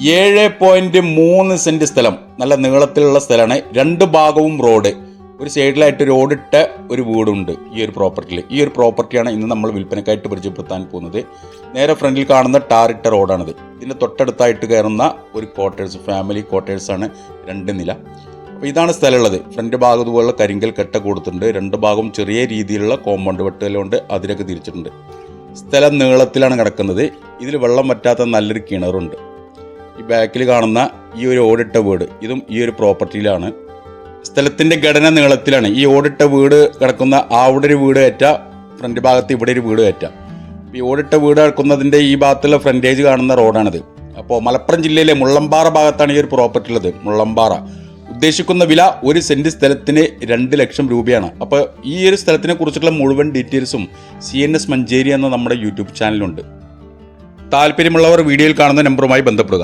ഏഴ് പോയിന്റ് മൂന്ന് സെന്റ് സ്ഥലം. നല്ല നീളത്തിലുള്ള സ്ഥലമാണ്. രണ്ട് ഭാഗവും റോഡ്. ഒരു സൈഡിലായിട്ട് റോഡിട്ട ഒരു വീടുണ്ട് ഈ ഒരു പ്രോപ്പർട്ടിയിൽ. ഈ ഒരു പ്രോപ്പർട്ടിയാണ് ഇന്ന് നമ്മൾ വിൽപ്പനക്കായിട്ട് പരിചയപ്പെടുത്താൻ പോകുന്നത്. നേരെ ഫ്രണ്ടിൽ കാണുന്ന ടാറിട്ട റോഡാണിത്. ഇതിന്റെ തൊട്ടടുത്തായിട്ട് കയറുന്ന ഒരു ക്വാർട്ടേഴ്സ് ഫാമിലി ക്വാർട്ടേഴ്സാണ് രണ്ട് നില. അപ്പോൾ ഇതാണ് സ്ഥലമുള്ളത്. ഫ്രണ്ട് ഭാഗത്ത് പോലുള്ള കരിങ്കൽ കെട്ട കൊടുത്തിട്ടുണ്ട്. രണ്ട് ഭാഗവും ചെറിയ രീതിയിലുള്ള കോമ്പൗണ്ട് വെട്ടുകളുണ്ട്. അതിലൊക്കെ തിരിച്ചിട്ടുണ്ട്. സ്ഥലം നീളത്തിലാണ് കിടക്കുന്നത്. ഇതിൽ വെള്ളം പറ്റാത്ത നല്ലൊരു കിണറുണ്ട്. ഈ ബാക്കിൽ കാണുന്ന ഈ ഒരു ഓടിട്ട വീട് ഇതും ഈ ഒരു പ്രോപ്പർട്ടിയിലാണ്. സ്ഥലത്തിന്റെ ഘടന നീളത്തിലാണ്. ഈ ഓടിട്ട വീട് കിടക്കുന്ന അവിടെ ഒരു വീട് കയറ്റ ഫ്രണ്ട് ഭാഗത്ത് ഇവിടെ ഒരു വീട് കയറ്റ. ഈ ഓടിട്ട വീട് കിടക്കുന്നതിന്റെ ഈ ഭാഗത്തുള്ള ഫ്രണ്ടേജ് കാണുന്ന റോഡാണിത്. അപ്പോൾ മലപ്പുറം ജില്ലയിലെ മുള്ളമ്പാറ ഭാഗത്താണ് ഈ ഒരു പ്രോപ്പർട്ടി ഉള്ളത് മുള്ളമ്പാറ. ഉദ്ദേശിക്കുന്ന വില ഒരു സെന്റ് സ്ഥലത്തിന് രണ്ട് ലക്ഷം രൂപയാണ്. അപ്പോൾ ഈ ഒരു സ്ഥലത്തിനെ കുറിച്ചിട്ടുള്ള മുഴുവൻ ഡീറ്റെയിൽസും സി എൻ എസ് മഞ്ചേരി എന്ന നമ്മുടെ യൂട്യൂബ് ചാനലുണ്ട് താല്പര്യമുള്ളവർ വീഡിയോയിൽ കാണുന്ന നമ്പറുമായി ബന്ധപ്പെടുക.